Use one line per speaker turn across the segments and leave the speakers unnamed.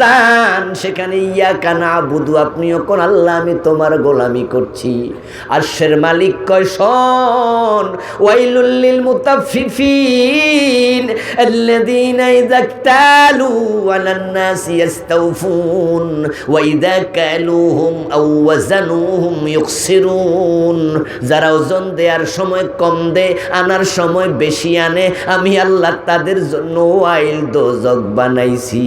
যান, সেখানে ইয়া কানা বুধু আপনিও কোন আল্লাহ, আমি তোমার গোলামি করছি। আরশের মালিক কয়, শোন ওয়াইলুল্লিল আল্লাযীনা ইযা ইক্তালু আলান নাসি ইস্তাওফুন ওয়া ইযা কালুহুম আও ওয়াজানুহুম ইউখসিরুন। যারা ওজন দেওয়ার সময় কম দেয় আনার সময় বেশি আনে, আমি আল্লাহ তাদের জন্য ওয়াইল দোজক বানাইছি।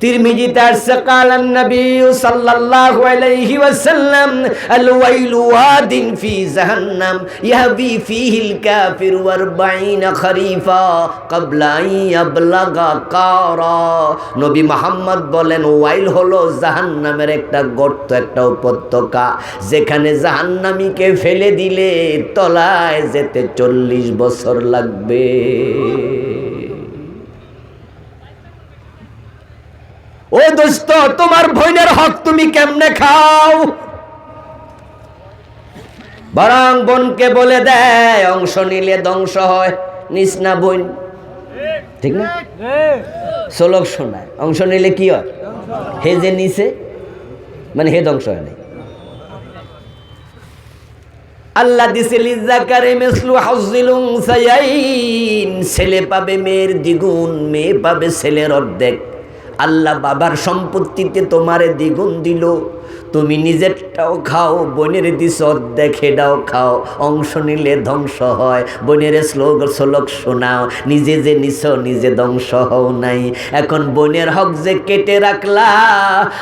তিরমিজিতে আসছে কালান নবী সাল্লাল্লাহু আলাইহি ওয়াসাল্লাম আল ওয়াইলু ওয়াদিন ফি জাহান্নাম ইয়াহবি ফিহিল কাফির 40 খরিফা ক্বাবলা ইয়াবলাগা কারা। নবী মুহাম্মদ বলেন, ওয়াইল হলো জাহান্নামের একটা গর্ত, একটা উপত্যকা, যেখানে জাহান্নামীকে ফেলে দিলে তলায় যেতে চল্লিশ বছর লাগবে। ও দোস্ত, তোমার বোনের হক তুমি কেমনে খাও? বরং বোনকে বলে দেয়, অংশ নিলে ধ্বংস হয়। নিস না বোন। ঠিক না? শ্লোক শোনায়, অংশ নিলে কি হয়? হে যে নিছে মানে হে ধ্বংস হয় নাই। আল্লাহ দিছে, লিজাকারে মেসলু হাউজিল উনসায়াইন ছেলে পাবে মেয়ের দ্বিগুণ, মেয়ে পাবে ছেলের অর্ধেক। আল্লাহ বাবার সম্পত্তিতে তোমারে দ্বিগুণ দিল। তুমি নিজেরটাও খাও, বোনের দিস দেখে হেডাও খাও। অংশ নিলে ধ্বংস হয়, বোনের শ্লোক শ্লোক শোনাও। নিজে যে নিছ, নিজে ধ্বংস হও নাই। এখন বোনের হক যে কেটে রাখলা,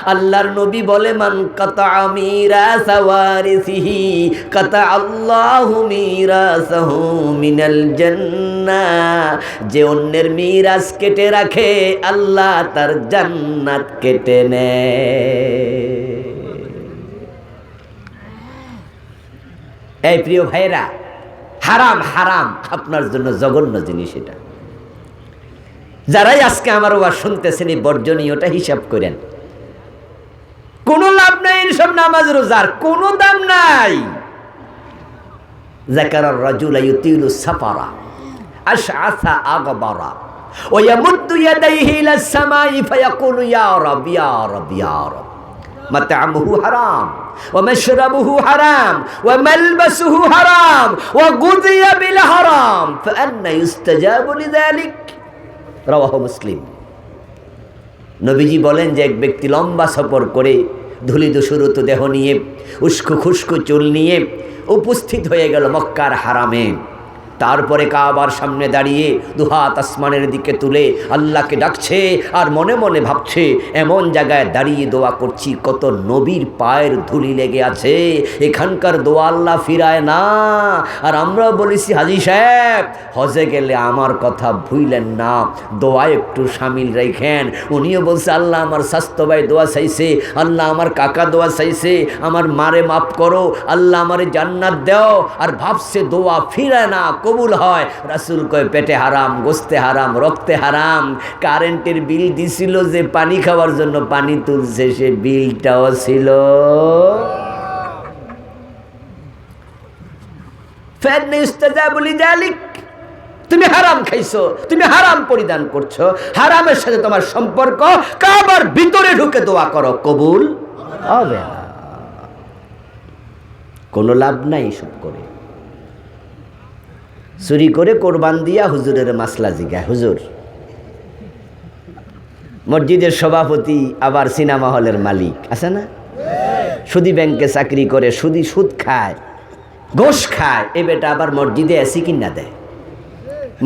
আল্লাহর নবী বলে, মান কত আমিরা সাওয়ারিসিহি কত আল্লাহু মিরাসাহু মিনাল জান্নাহ। যে অন্যের মিরাজ কেটে রাখে, আল্লাহ তার জান্নাত কেটে নেয় এই প্রিয় ভাইরা হারাম হারাম আপনার জন্য জঘন্য জিনিস এটা। যারাই আজকে আমার ওয়াজ শুনতেছেন, এই বর্জনীয়টা হিসাব করেন। কোনো লাভ নাই এইসব নামাজ রোজার, কোনো দাম নাই। জাকারার রাজুলা ইউতিলু সাফারা, আশআসা আগবারা। ويمد يديه إلى السماء فيقول يا رب يا رب يا رب مطعمه حرام ومشربه حرام وملبسه حرام وغذي بالحرام فأنا يستجاب لذلك رواه مسلم নবীজি বলেন যে এক ব্যক্তি লম্বা সফর করে ধুলি দুসুরুত দেহ নিয়ে উস্কু খুস্কু চুল নিয়ে উপস্থিত হয়ে গেল মক্কার হারামে তারপরে কাবার সামনে দাঁড়িয়ে দুহাত আসমানের দিকে তুলে আল্লাহকে ডাকছে আর মনে মনে ভাবছে, এমন জায়গায় দাঁড়িয়ে দোয়া করছি, কত নবীর পায়ের ধুলি লেগে আছে, এখানকার দোয়া আল্লাহ ফিরায় না। আর আমরাও বলেছি, হাজি সাহেব, হজে গেলে আমার কথা ভুইলেন না, দোয়া একটু সামিল রেখেন। উনিও বলছে, আল্লাহ আমার স্বাস্থ্য ভাই দোয়া চাইছে, আল্লাহ আমার কাকা দোয়া চাইছে, আমার মারে মাফ করো, আল্লাহ আমারে জান্নাত দেও। আর ভাবছে, দোয়া ফিরায় না কবুল হয়। রাসুল কয়, পেটে হারাম গোস্তে হারাম, রক্তে হারাম। কারেন্টের বিল দিছিল যে পানি খাওয়ার জন্য পানি তুলছে, সে বিলটাও ছিল। তুমি হারাম খাইছো, তুমি হারাম পরিধান করছ। হারামের সাথে তোমার সম্পর্ক, কাবার ভিতরে ঢুকে দোয়া করো, কবুল কোনো লাভ নাই সব করে। চুরি করে কোরবান দিয়া হুজুরের মাসলা জিগায়, হুজুর। মসজিদের সভাপতি আবার সিনেমা হলের মালিক, আছে না? সুদি ব্যাংকে চাকরি করে সুদি সুদ খায়, ঘোষ খায়, এ বেটা আবার মসজিদে এসি কিনা দেয়।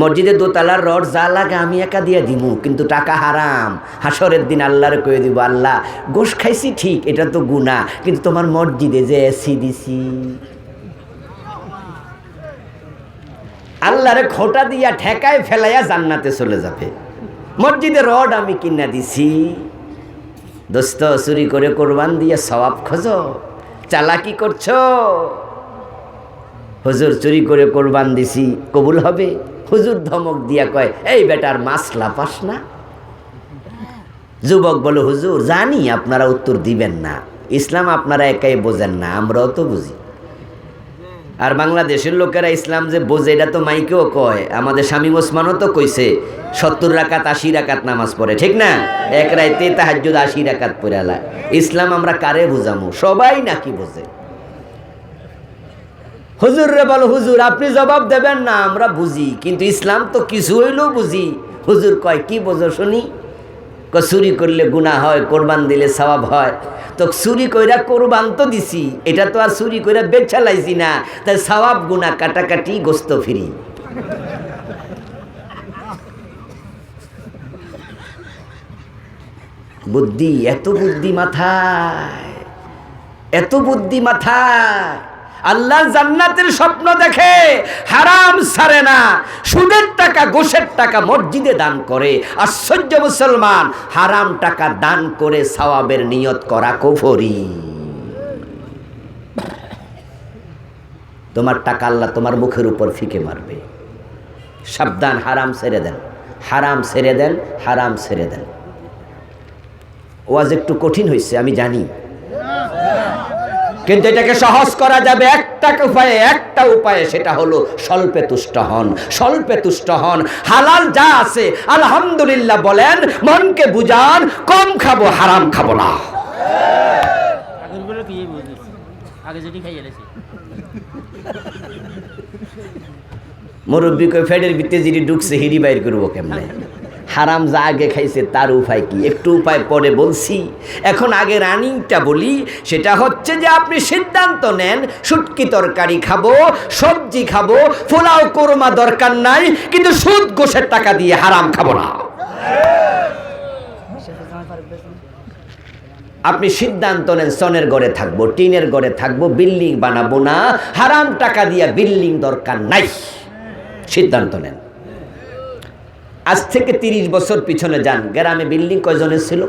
মসজিদে দোতলার রড যা লাগে আমি একা দিয়ে দিমু, কিন্তু টাকা হারাম। হাসরের দিন আল্লাহরে কয়ে দিব, আল্লাহ গোশ খাইছি ঠিক, এটা তো গুণা কিন্তু তোমার মসজিদে যে এসি দিছি। আল্লাহরে খোটা দিয়া ঠেকায় ফেলাইয়া জান্নাতে চলে যাবে। মসজিদে রড আমি কিনা দিছি। দোস্ত, চুরি করে কোরবান দিয়ে সবাব খোঁজো। চালাকি করছ? হুজুর, চুরি করে কোরবান দিছি, কবুল হবে? হুজুর ধমক দিয়া কয়, এই বেটার মাছ লাপাস না? যুবক বলে, হুজুর, জানি আপনারা উত্তর দিবেন না। ইসলাম আপনারা একাই বোঝেন না, আমরাও তো বুঝি। আর বাংলাদেশের লোকেরা ইসলাম যে বোঝে, এটা তো মাইকেও কয়। আমাদের স্বামী ওসমানও তো কইছে, সত্তর রাকাত, আশি রাকাত নামাজ পড়ে, ঠিক না? এক রাইতে তাহাজ্জুদ আশি রাকাত পড়ে আলা ইসলাম আমরা কারে বুঝামু? সবাই নাকি বোঝে। হুজুর রে বলো, হুজুর, আপনি জবাব দেবেন না, আমরা বুঝি। কিন্তু ইসলাম তো কিছু হইলেও বুঝি। হুজুর কয়, কি বোঝো শুনি? চুরি করলে গুণা হয়, কোরবান দিলে সওয়াব হয়। তো চুরি কইরা কোরবান তো দিছি, এটা তো আর চুরি কইরা বেচা লাইছি না। তাই সওয়াব গুণা কাটাকাটি, গোস্ত ফিরি। বুদ্ধি, এত বুদ্ধি মাথায়, এত বুদ্ধি মাথায়। আল্লাহ জান্নাতের স্বপ্ন দেখে হারাম সারে না। সুদের টাকা গোসের টাকা মসজিদে দান করে। আশ্চর্য মুসলমান, হারাম টাকা দান করে সওয়াবের নিয়ত করা কুফরি। তোমার টাকা আল্লাহ তোমার মুখের উপর ফিকে মারবে। সাবধান, হারাম ছেড়ে দেন। হারাম ছেড়ে দেন, হারাম ছেড়ে দেন। ওয়াজ একটু কঠিন হয়েছে আমি জানি। কিন্তু এটাকে সহজ করা যাবে একটা উপায়ে একটা উপায়ে সেটা হলো স্বল্পে তুষ্ট হন স্বল্পে তুষ্ট হন। হালাল যা আছে আলহামদুলিল্লাহ বলেন মনকে বুঝান কম খাব হারাম খাব না।
এলেছি
মুরব্বী কই ফেডের ভিতরে যিনি ঢুকছে হিরি বাইর করব কেমনে? হারাম যা আগে খাইছে, তার উপায় কি? একটু উপায় পরে বলছি। এখন আগে রানিংটা বলি, সেটা হচ্ছে যে আপনি সিদ্ধান্ত নেন, শুটকি তরকারি খাব, সবজি খাব, পোলাও কোরমা দরকার নাই, কিন্তু সুদ গোষের টাকা দিয়ে হারাম খাব না। আপনি সিদ্ধান্ত নেন, সনের ঘরে থাকব, টিনের ঘরে থাকব, বিল্ডিং বানাবো না, হারাম টাকা দিয়ে বিল্ডিং দরকার নাই। সিদ্ধান্ত নেন। আজ থেকে তিরিশ বছর পিছনে যান। গ্রামে বিল্ডিং কয়জনের ছিল?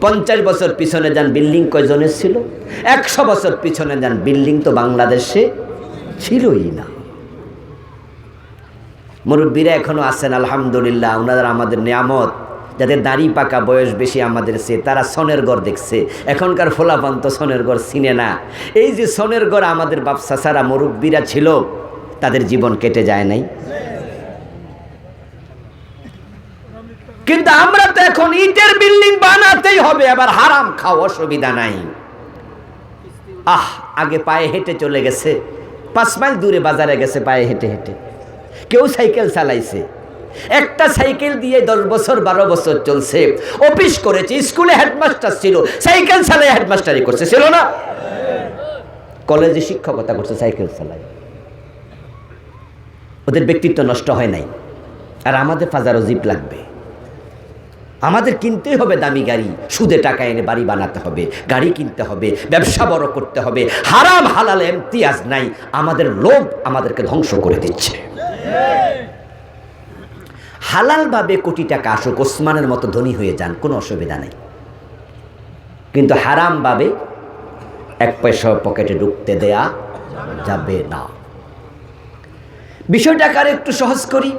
পঞ্চাশ বছর পিছনে যান, বিল্ডিং কয়জনের ছিল? একশো বছর পিছনে যান, বিল্ডিং তো বাংলাদেশে ছিলই না। মুরব্বীরা এখনও আছেন, আলহামদুলিল্লাহ ওনারা আমাদের নিয়ামত। যাদের দাড়ি পাকা বয়স বেশি আমাদের সে তারা সনের ঘর দেখছে। এখনকার ফোলাপান তো সনের ঘর চিনে না। এই যে সনের ঘর আমাদের বাপসা সারা মুরব্বীরা ছিল, তাদের জীবন কেটে যায় নাই। কিন্তু আমরা তো এখন ইটের বিল্ডিং বানাতেই হবে, আবার হারাম খাও অসুবিধা নাই। আহ, আগে পায়ে হেঁটে চলে গেছে, পাঁচ মাইল দূরে বাজারে গেছে পায়ে হেঁটে হেঁটে। কেউ সাইকেল চালাইছে। একটা সাইকেল দিয়ে দশ বছর, বারো বছর চলছে। অফিস করেছে, স্কুলে হেডমাস্টার ছিল, সাইকেল চালাই হেডমাস্টারি করছে, ছিল না? কলেজে শিক্ষকতা করছে, সাইকেল চালায়। ওদের ব্যক্তিত্ব নষ্ট হয় নাই। আর আমাদের ফাজারও জিপ লাগবে। আমাদের কিনতেই হবে দামি গাড়ি। সুদে টাকা এনে বাড়ি বানাতে হবে, গাড়ি কিনতে হবে, ব্যবসা বড় করতে হবে। হারাম, হালাল, এমতিয়াজ নাই। আমাদের লোভ আমাদেরকে ধ্বংস করে দিচ্ছে। হালালভাবে কোটি টাকা আসুক, ওসমানের মতো ধনী হয়ে যান, কোনো অসুবিধা নেই। কিন্তু হারামভাবে এক পয়সা পকেটে ঢুকতে দেয়া যাবে না। বিষয়টাকে আর একটু সহজ করি।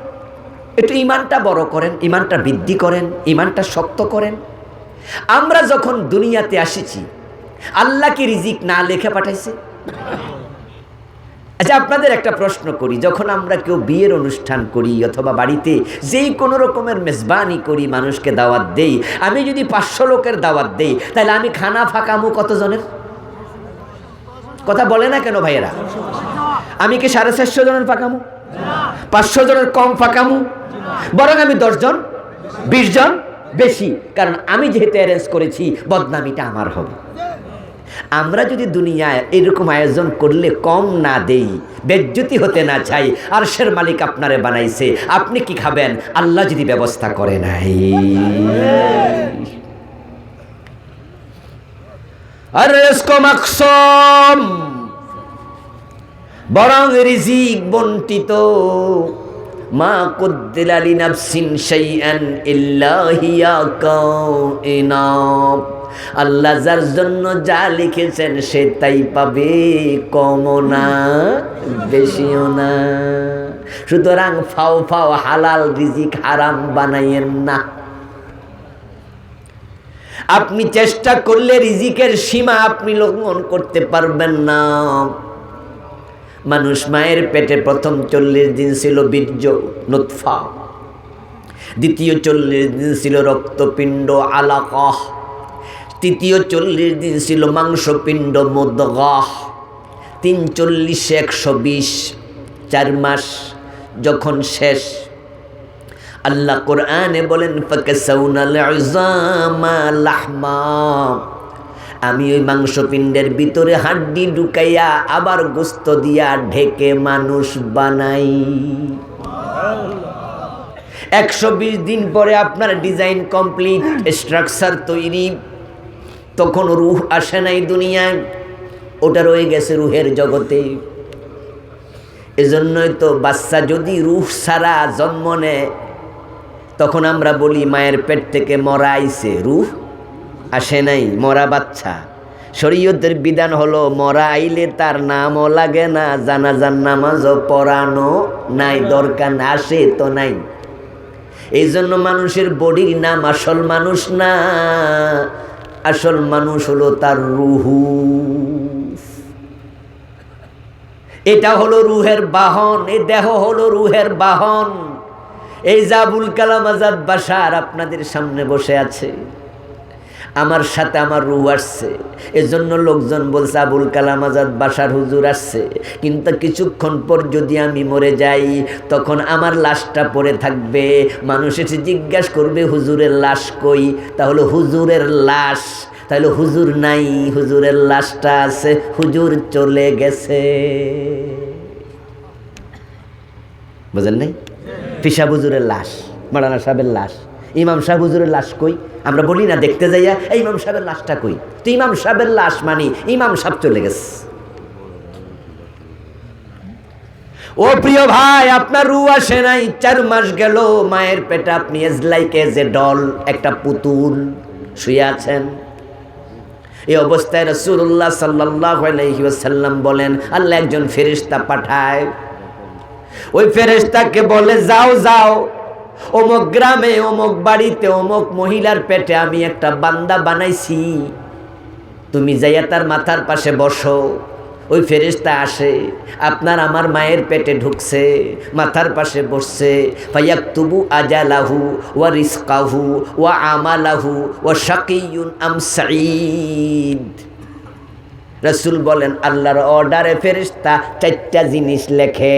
একটু ইমানটা বড় করেন, ইমানটা বৃদ্ধি করেন, ইমানটা শক্ত করেন। আমরা যখন দুনিয়াতে আসিছি, আল্লাহ কি রিজিক না লেখে পাঠাইছে? আচ্ছা আপনাদের একটা প্রশ্ন করি, যখন আমরা কেউ বিয়ের অনুষ্ঠান করি অথবা বাড়িতে যেই কোনো রকমের মেজবানি করি, মানুষকে দাওয়াত দেই, আমি যদি পাঁচশো লোকের দাওয়াত দেই, তাহলে আমি খানা ফাঁকামু কতজনের? কথা বলে না কেন ভাইয়েরা? আমি কি সাড়ে চারশো জনের ফাঁকামু পাঁচশো জনের কম ফাঁকামু, বরং আমি দশজন বিশ জন বেশি, কারণ আমি যেহেতু অ্যারেঞ্জ করেছি, বদনামিটা আমার হবে। আমরা যদি দুনিয়ায় এরকম আয়োজন করলে কম না দেই, বেজ্জতি হতে না চাই আর সের মালিক আপনারে বানাইছে, আপনি কি খাবেন? আল্লাহ যদি ব্যবস্থা করে নাই। আর রেস্কো মাকসম! বরং রিজিক বন্টিত মা কুদ্দিলালি নাফসিন শাইআন ইল্লা হিয়া কাইনাত আল্লাহ যার জন্য যা লিখেছেন সে তাই পাবে কমও না, বেশিও না। সুতরাং ফাও ফাও হালাল রিজিক হারাম বানাইয়েন না। আপনি চেষ্টা করলে রিজিকের সীমা আপনি লঙ্ঘন করতে পারবেন না। মানুষ মায়ের পেটে প্রথম চল্লিশ দিন ছিল বীর্য, নুৎফা। দ্বিতীয় চল্লিশ দিন ছিল রক্তপিণ্ড, আলাকাহ। তৃতীয় চল্লিশ দিন ছিল মাংসপিণ্ড, মদগাহ। তিন চল্লিশে, একশো বিশ, চার মাস যখন শেষ। আল্লাহ কোরআনে বলেন উযামা লাহমা। আমি ওই মাংসপিণ্ডের ভিতরে হাড্ডি ঢুকাইয়া আবার গোস্ত দিয়া ঢেকে মানুষ বানাই। একশো বিশ দিন পরে আপনার ডিজাইন কমপ্লিট, স্ট্রাকচার তৈরি। তখন রুহ আসে নাই দুনিয়ায়, ওটা রয়ে গেছে রুহের জগতে। এজন্যই তো বাচ্চা যদি রুহ ছাড়া জন্ম নেয়, তখন আমরা বলি মায়ের পেট থেকে মরা আইছে রুহ। আসে নাই, মরা বাচ্চা। শরীয়তের বিধান হলো, মরা আইলে তার নামও লাগে না, জানাজার নামাজও পড়ানো নাই, দরকার আসে তো নাই। এই জন্য মানুষের বডির নাম আসল মানুষ না, আসল মানুষ হলো তার রুহু। এটা হলো রুহের বাহন এই দেহ হলো রুহের বাহন। এই জাবুল কালাম আজাদ বাসার আপনাদের সামনে বসে আছে। আমার সাথে আমার রুহ আসছে। এজন্য লোকজন বলছে, আবুল কালাম আজাদ বাসার হুজুর আসছে। কিন্তু কিছুক্ষণ পর যদি আমি মরে যাই, তখন আমার লাশটা পড়ে থাকবে। মানুষ এসে জিজ্ঞাসা করবে, হুজুরের লাশ কই? তাহলে, হুজুরের লাশ। তাহলে, হুজুর নাই, হুজুরের লাশটা আছে, হুজুর চলে গেছে। বুঝেন নাই? পিসা হুজুরের লাশ মারানা সাহেবের লাশ। ইমাম সাহেব হুজুরের লাশ কই? আমরা বলি না, দেখতে যাইয়া, এই ইমাম সাহেবের লাশটা কই? তো ইমাম সাহেবের লাশ মানি, ইমাম সাহেব চলে গেছে। ও প্রিয় ভাই, আপনার রু আসে নাই, চার মাস গেল, মায়ের পেটে আপনি as like as a doll, একটা পুতুল শুয়ে আছেন। এই অবস্থায় রসুল্লাহ সাল্লাহ বলেন, আল্লাহ একজন ফেরিস্তা পাঠায়। ওই ফেরেস্তাকে বলে, যাও যাও। অমুক গ্রামে, অমুক বাড়িতে, অমুক মহিলার পেটে আমি একটা বান্দা বানাইছি। তুমি যাইয়া তার মাথার পাশে বসো। ওই ফেরেস্তা আসে, আপনার আমার মায়ের পেটে ঢুকছে, মাথার পাশে বসছে। ফাইয়াক তুবু আজালাহু ওয়া রিস্কাহু ওয়া আমালাহু ওয়া শাকিউন আম সাঈদ। রসুল বলেন, আল্লাহর অর্ডারে ফেরিস্তা চারটা জিনিস লেখে।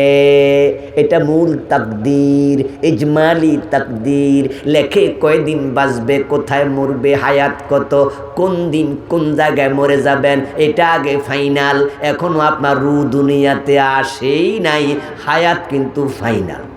এটা মূল তাকদির, ইজমালি তাকদির। লেখে কয়দিন বাঁচবে, কোথায় মরবে, হায়াত কত, কোন দিন কোন জায়গায় মরে যাবেন, এটা আগে ফাইনাল। এখনও আপনার রু দুনিয়াতে আসেই নাই, হায়াত কিন্তু ফাইনাল।